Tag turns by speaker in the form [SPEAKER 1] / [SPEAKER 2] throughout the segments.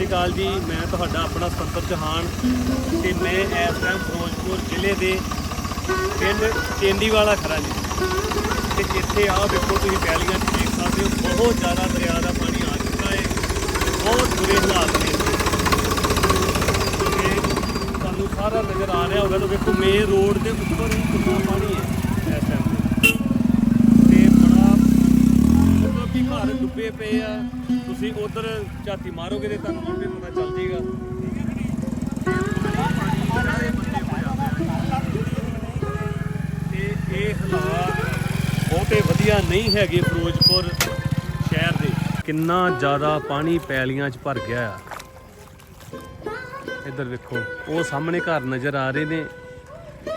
[SPEAKER 1] ਸ਼੍ਰੀ ਅਕਾਲ ਜੀ, ਮੈਂ ਤੁਹਾਡਾ ਆਪਣਾ ਸਤੰਤਰ ਚੌਹਾਨ ਤੇ ਮੈਂ ਇਸ ਟਾਈਮ ਫਿਰੋਜ਼ਪੁਰ ਜ਼ਿਲ੍ਹੇ ਦੇ ਪਿੰਡ ਚੇਂਦੀਵਾਲਾ ਖੜਾ ਜੀ। ਤੇ ਇੱਥੇ ਆ ਵੇਖੋ ਤੁਸੀਂ ਪੈਲੀਆਂ 'ਚ ਦੇਖ ਸਕਦੇ ਹੋ, ਬਹੁਤ ਜ਼ਿਆਦਾ ਦਰਿਆ ਦਾ ਪਾਣੀ ਆ ਚੁੱਕਾ ਹੈ। ਬਹੁਤ ਬੁਰੇ ਹਾਲਾਤ ਨੇ। ਤੇ ਤੁਹਾਨੂੰ ਸਾਰਾ ਨਜ਼ਰ ਆ ਰਿਹਾ ਹੋਗਾ ਤਾਂ ਵੇਖੋ ਮੇਨ ਰੋਡ ਦੇ ਉੱਪਰ ਹੀ ਕਿੰਨਾ ਪਾਣੀ ਹੈ ਇਸ ਟਾਈਮ ਤੇ ਬੜਾ ਮਤਲਬ ਕਿ ਘਰ ਡੁੱਬੇ ਪਏ ਆ। ਤੁਸੀਂ ਉਧਰ ਝਾਤੀ ਮਾਰੋਗੇ ਤੇ ਤੁਹਾਨੂੰ ਆਪੇ ਪਤਾ ਚੱਲ ਜਾਏਗਾ ਤੇ ਇਹ ਹਾਲਾਤ ਬਹੁਤੇ ਵਧੀਆ ਨਹੀਂ ਹੈਗੇ ਫਿਰੋਜ਼ਪੁਰ ਸ਼ਹਿਰ ਦੇ। ਕਿੰਨਾ ਜ਼ਿਆਦਾ ਪਾਣੀ ਪੈਲੀਆਂ 'ਚ ਭਰ ਗਿਆ ਆ। ਇੱਧਰ ਵੇਖੋ ਉਹ ਸਾਹਮਣੇ ਘਰ ਨਜ਼ਰ ਆ ਰਹੇ ਨੇ।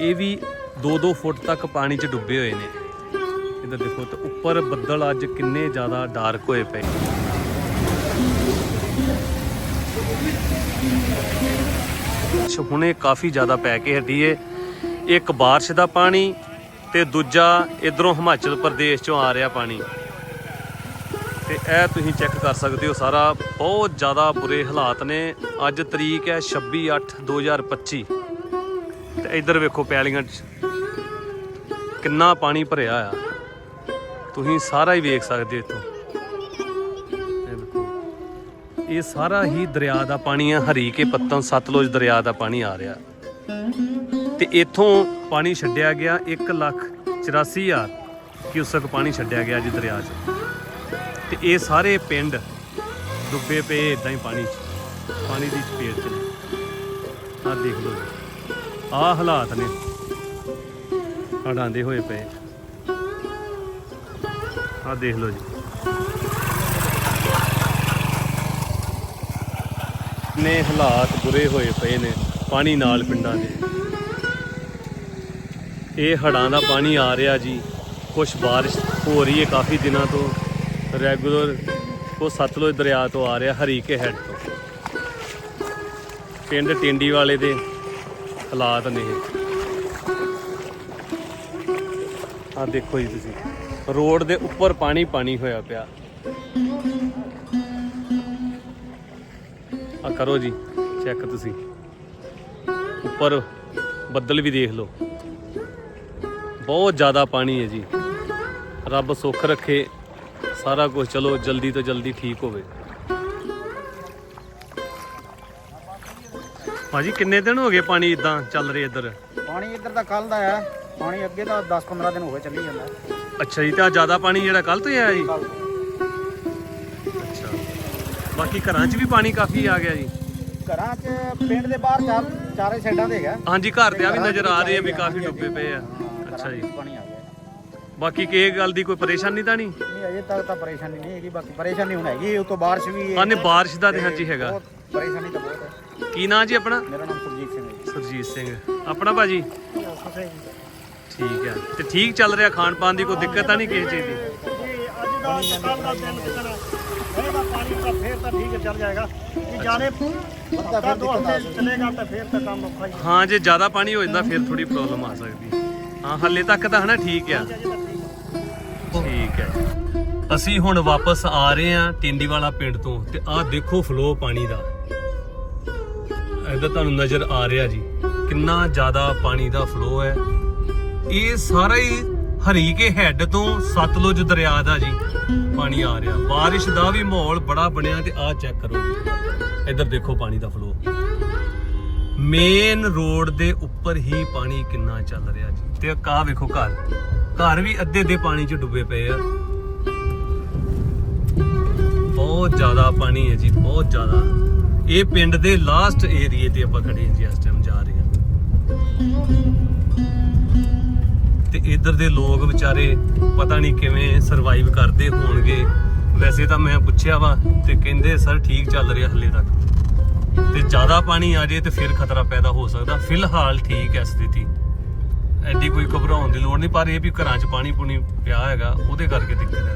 [SPEAKER 1] ਇਹ ਵੀ 2-2 ਫੁੱਟ ਤੱਕ ਪਾਣੀ 'ਚ ਡੁੱਬੇ ਹੋਏ ਨੇ। ਇੱਧਰ ਦੇਖੋ ਤਾਂ ਉੱਪਰ ਬੱਦਲ ਅੱਜ ਕਿੰਨੇ ਜ਼ਿਆਦਾ ਡਾਰਕ ਹੋਏ ਪਏ। ਹੁਣੇ ਕਾਫੀ ਜ਼ਿਆਦਾ ਪੈ ਕੇ ਹਟੀ ਏ ਇੱਕ ਬਾਰਿਸ਼ ਦਾ ਪਾਣੀ ਤੇ ਦੂਜਾ ਇਧਰੋਂ ਹਿਮਾਚਲ ਪ੍ਰਦੇਸ਼ ਚੋਂ ਆ ਰਿਹਾ ਪਾਣੀ। ਤੇ ਇਹ ਤੁਸੀਂ ਚੈੱਕ ਕਰ ਸਕਦੇ ਹੋ ਸਾਰਾ, ਬਹੁਤ ਜ਼ਿਆਦਾ ਬੁਰੇ ਹਾਲਾਤ ਨੇ। ਅੱਜ ਤਰੀਕ ਹੈ 26/8/2025 ਤੇ ਇੱਧਰ ਵੇਖੋ ਪੈਲੀਆਂ ਕਿੰਨਾ ਪਾਣੀ ਭਰਿਆ ਆ। ਤੁਸੀਂ ਸਾਰਾ ਹੀ ਵੇਖ ਸਕਦੇ ਇੱਥੋਂ। ਇਹ ਵੇਖੋ ਇਹ ਸਾਰਾ ਹੀ ਦਰਿਆ ਦਾ ਪਾਣੀ ਆ ਹਰੀਕੇ ਪੱਤਨ ਸਤਲੁਜ ਦਰਿਆ ਦਾ ਪਾਣੀ ਆ ਰਿਹਾ। ਤੇ ਇੱਥੋਂ ਪਾਣੀ ਛੱਡਿਆ ਗਿਆ 1 ਲੱਖ 84 ਹਜ਼ਾਰ ਕਿਊਸਕ ਪਾਣੀ ਛੱਡਿਆ ਗਿਆ ਜੀ ਦਰਿਆ 'ਚ। ਤੇ ਇਹ ਸਾਰੇ ਪਿੰਡ ਡੁੱਬੇ ਪਏ ਇਦਾਂ ਹੀ ਪਾਣੀ 'ਚ। ਪਾਣੀ ਦੀ ਚਪੇਟ 'ਚ ਆਹ ਦੇਖ ਲਓ ਜੀ। ਆਹ ਹਾਲਾਤ ਨੇ। ਹੜ੍ਹਾਂ ਹੋਏ ਪਏ। ਆਹ ਦੇਖ ਲਓ ਜੀ। ਨੇ ਹਾਲਾਤ ਬੁਰੇ ਹੋਏ ਪਏ ਨੇ ਪਾਣੀ ਨਾਲ ਪਿੰਡਾਂ ਦੇ। ਇਹ ਹੜਾਂ ਦਾ ਪਾਣੀ ਆ ਰਿਹਾ ਜੀ। ਕੁਛ ਬਾਰਿਸ਼ ਹੋ ਰਹੀ ਹੈ ਕਾਫੀ ਦਿਨਾਂ ਤੋਂ। ਰੈਗੂਲਰ ਉਹ ਸਤਲੁਜ ਦਰਿਆ ਤੋਂ ਆ ਰਿਹਾ ਹਰੀਕੇ ਹੈਡ ਤੋਂ। ਪਿੰਡ ਟਿੰਡੀ ਵਾਲੇ ਦੇ ਹਾਲਾਤ ਨੇ ਆ ਦੇਖੋ ਜੀ ਤੁਸੀਂ। ਰੋਡ ਦੇ ਉੱਪਰ ਪਾਣੀ ਪਾਣੀ ਹੋਇਆ ਪਿਆ। ਆ ਕਰੋ ਜੀ ਚੈੱਕ ਤੁਸੀਂ। ਉੱਪਰ ਬੱਦਲ ਵੀ ਦੇਖ ਲਓ। ਬਹੁਤ ਜ਼ਿਆਦਾ ਪਾਣੀ ਹੈ ਜੀ। ਰੱਬ ਸੁੱਖ ਰੱਖੇ, ਸਾਰਾ ਕੁਝ ਚਲੋ ਜਲਦੀ ਤੋਂ ਜਲਦੀ ਠੀਕ ਹੋਵੇ। ਭਾਜੀ, ਕਿੰਨੇ ਦਿਨ ਹੋ ਗਏ ਪਾਣੀ ਇਦਾਂ ਚੱਲ ਰਿਹਾ ਇੱਧਰ?
[SPEAKER 2] ਪਾਣੀ ਇੱਧਰ ਦਾ ਕੱਲ ਦਾ ਆ ਪਾਣੀ ਅੱਗੇ ਤਾਂ 10-15 ਦਿਨ ਹੋ ਗਏ ਚੱਲੀ ਜਾਂਦਾ।
[SPEAKER 1] ਅੱਛਾ ਜੀ ਤਾਂ ਜ਼ਿਆਦਾ ਪਾਣੀ ਜਿਹੜਾ ਕੱਲ ਤੋਂ ਹੀ ਆਇਆ ਜੀ? ਅੱਛਾ। ਬਾਕੀ ਘਰਾਂ 'ਚ ਵੀ ਪਾਣੀ ਕਾਫੀ ਆ ਗਿਆ ਜੀ।
[SPEAKER 2] ਘਰਾਂ 'ਚ ਪਿੰਡ ਦੇ ਬਾਹਰ ਚਾਰ ਚਾਰੇ ਸਾਈਡਾਂ ਤੇ ਹੈਗਾ।
[SPEAKER 1] ਹਾਂਜੀ ਘਰ ਤੇ ਆ ਵੀ ਨਜ਼ਰ ਆ ਰਹੇ ਆ ਵੀ ਕਾਫੀ ਡੁੱਬੇ ਪਏ ਆ। ਅੱਛਾ ਜੀ।
[SPEAKER 2] ਪਾਣੀ ਆ ਗਿਆ।
[SPEAKER 1] ਬਾਕੀ ਕਿਸੇ ਗੱਲ ਦੀ ਕੋਈ ਪਰੇਸ਼ਾਨੀ ਤਾਂ ਨਹੀਂ?
[SPEAKER 2] ਨਹੀਂ ਅਜੇ ਤੱਕ ਤਾਂ ਪਰੇਸ਼ਾਨੀ ਨਹੀਂ ਹੈਗੀ ਬਾਕੀ ਪਰੇਸ਼ਾਨੀ ਹੁਣ ਹੈਗੀ ਉਹ ਤੋਂ ਬਾਰਿਸ਼ ਵੀ ਹੈ
[SPEAKER 1] ਨਹੀਂ ਬਾਰਿਸ਼ ਦਾ ਤੇ ਹਾਂਜੀ ਹੈਗਾ।
[SPEAKER 2] ਪਰੇਸ਼ਾਨੀ ਤਾਂ ਬਹੁਤ ਹੈ।
[SPEAKER 1] ਕੀ ਨਾਂ ਜੀ ਆਪਣਾ?
[SPEAKER 2] ਮੇਰਾ ਨਾਮ ਸੁਰਜੀਤ ਸਿੰਘ ਹੈ
[SPEAKER 1] ਸੁਰਜੀਤ ਸਿੰਘ। ਆਪਣਾ ਭਾਜੀ?
[SPEAKER 2] ਜੀ
[SPEAKER 1] ਠੀਕ ਹੈ। ਤੇ ਠੀਕ ਚੱਲ ਰਿਹਾ ਖਾਣ ਪਾਣ ਦੀ ਕੋਈ ਦਿੱਕਤ ਤਾਂ ਨਹੀਂ ਕਿਸੇ ਚੀਜ਼ ਦੀ?
[SPEAKER 3] ਅੱਜ ਦਾ ਕੱਲ ਦਾ ਦਿਨ ਕਿਤਨਾ ਰਹੇਗਾ ਪਾਣੀ ਤਾਂ ਫੇਰ ਤਾਂ ਠੀਕ ਚੱਲ ਜਾਏਗਾ। ਕਿ ਜਾਣੇ
[SPEAKER 2] ਬੰਦਾ
[SPEAKER 3] ਤਾਂ
[SPEAKER 2] ਫਿਰ
[SPEAKER 3] ਦੋ
[SPEAKER 2] ਦਿੱਕਤ ਆ
[SPEAKER 3] ਹਫ਼ਤੇ ਚਲੇਗਾ ਤਾਂ ਫੇਰ ਤਾਂ ਕੰਮ ਔਖਾ ਹੀ ਹੈ।
[SPEAKER 1] ਹਾਂ ਜੇ ਜ਼ਿਆਦਾ ਪਾਣੀ ਹੋ ਜਾਂਦਾ ਫਿਰ ਥੋੜੀ ਪ੍ਰੋਬਲਮ ਆ ਸਕਦੀ। ਹਾਂ ਹੱਲੇ ਤੱਕ ਤਾਂ ਹਨਾ ਠੀਕ ਆ।
[SPEAKER 3] ਠੀਕ ਹੈ।
[SPEAKER 1] ਅਸੀਂ ਹੁਣ ਵਾਪਸ ਆ ਰਹੇ ਹਾਂ ਟਿੰਡੀ ਵਾਲਾ ਪਿੰਡ ਤੋਂ ਤੇ ਆਹ ਦੇਖੋ ਫਲੋ ਪਾਣੀ ਦਾ। ਇੱਧਰ ਤੁਹਾਨੂੰ ਨਜ਼ਰ ਆ ਰਿਹਾ ਜੀ। ਕਿੰਨਾ ਜ਼ਿਆਦਾ ਪਾਣੀ ਦਾ ਫਲੋ ਹੈ। ਇਹ ਸਾਰਾ ਹੀ ਹਰੀਕੇ ਹੈੱਡ ਤੋਂ ਸਤਲੁਜ ਦਰਿਆ ਦਾ ਜੀ ਪਾਣੀ ਆ ਰਿਹਾ। ਬਾਰਿਸ਼ ਦਾ ਵੀ ਮਾਹੌਲ ਬੜਾ ਬਣਿਆ ਤੇ ਆਹ ਚੈੱਕ ਕਰੋ। ਇੱਧਰ ਦੇਖੋ ਪਾਣੀ ਦਾ ਫਲੋ ਮੇਨ ਰੋਡ ਦੇ ਉੱਪਰ ਹੀ ਪਾਣੀ ਕਿੰਨਾ ਚੱਲ ਰਿਹਾ ਜੀ। ਤੇ ਆਹ ਵੇਖੋ ਘਰ। ਘਰ ਵੀ ਅੱਧੇ ਦੇ ਪਾਣੀ 'ਚ ਡੁੱਬੇ ਪਏ ਆ। ਬਹੁਤ ਜ਼ਿਆਦਾ ਪਾਣੀ ਹੈ ਜੀ, ਬਹੁਤ ਜ਼ਿਆਦਾ। ਇਹ ਪਿੰਡ ਦੇ ਲਾਸਟ ਏਰੀਏ ਤੇ ਆਪਾਂ ਖੜੇ ਹਾਂ ਜੀ, ਇਸ ਟਾਈਮ ਜਾ ਰਹੇ ਹਾਂ। ਇੱਧਰ ਦੇ ਲੋਕ ਵਿਚਾਰੇ ਪਤਾ ਨਹੀਂ ਕਿਵੇਂ ਸਰਵਾਈਵ ਕਰਦੇ ਹੋਣਗੇ। ਵੈਸੇ ਤਾਂ ਮੈਂ ਪੁੱਛਿਆ ਵਾ ਤੇ ਕਹਿੰਦੇ ਸਰ ਠੀਕ ਚੱਲ ਰਿਹਾ ਹੱਲੇ ਤੱਕ। ਤੇ ਜ਼ਿਆਦਾ ਪਾਣੀ ਆ ਜੇ ਤੇ ਫਿਰ ਖਤਰਾ ਪੈਦਾ ਹੋ ਸਕਦਾ। ਫਿਲਹਾਲ ਠੀਕ ਹੈ ਸਥਿਤੀ। ਐਡੀ ਕੋਈ ਘਬਰਾਉਣ ਦੀ ਲੋੜ ਨਹੀਂ, ਪਰ ਇਹ ਵੀ ਘਰਾਂ 'ਚ ਪਾਣੀ ਪੂਣੀ ਪਿਆ ਹੈਗਾ, ਉਹਦੇ ਕਰਕੇ ਦਿੱਕਤ ਹੈ